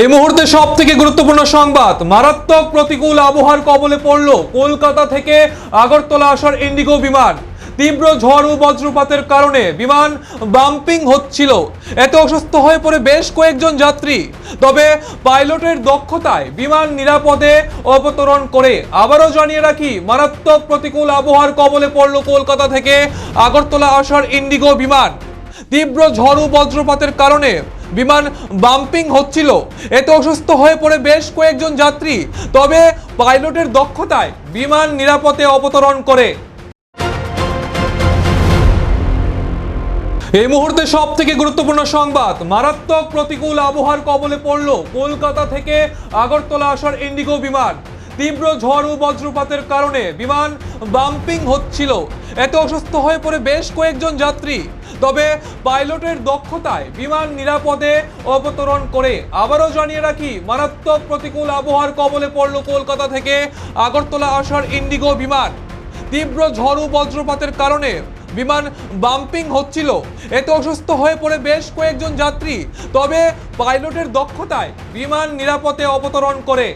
এই মুহূর্তে সব থেকে গুরুত্বপূর্ণ সংবাদ, মারাত্মক প্রতিকূল আবহাওয়ার কবলে পড়ল কলকাতা থেকে আগরতলা আসার ইন্ডিগো বিমান। তীব্র ঝড় ও বজ্রপাতের কারণে বিমান বাম্পিং হচ্ছিল। এত অসুস্থ হয়ে পড়ে বেশ কয়েকজন যাত্রী। তবে পাইলটের দক্ষতায় বিমান নিরাপদে অবতরণ করে। আবারও জানিয়ে রাখি, মারাত্মক প্রতিকূল আবহাওয়ার কবলে পড়ল কলকাতা থেকে আগরতলা আসার ইন্ডিগো বিমান। তীব্র ঝড় ও বজ্রপাতের কারণে বিমান বাম্পিং হচ্ছিল। এতে অসুস্থ হয়ে পড়ে বেশ কয়েকজন যাত্রী। তবে পাইলটের দক্ষতায় বিমান নিরাপদে অবতরণ করে। এই মুহূর্তে সব থেকে গুরুত্বপূর্ণ সংবাদ, মারাত্মক প্রতিকূল আবহাওয়ার কবলে পড়ল কলকাতা থেকে আগরতলা আসার ইন্ডিগো বিমান। তীব্র ঝড় ও বজ্রপাতের কারণে বিমান বাম্পিং হচ্ছিল। এত অসুস্থ হয়ে পড়ে বেশ কয়েকজন যাত্রী। তবে পাইলটের দক্ষতায় বিমান নিরাপদে অবতরণ করে। আবারও জানিয়ে রাখি, মারাত্মক প্রতিকূল আবহাওয়ার কবলে পড়ল কলকাতা থেকে আগরতলা আসার ইন্ডিগো বিমান। তীব্র ঝড় বজ্রপাতের কারণে বিমান বাম্পিং হচ্ছিল। এতে অসুস্থ হয়ে পড়ে বেশ কয়েকজন যাত্রী। তবে পাইলটের দক্ষতায় বিমান নিরাপদে অবতরণ করে।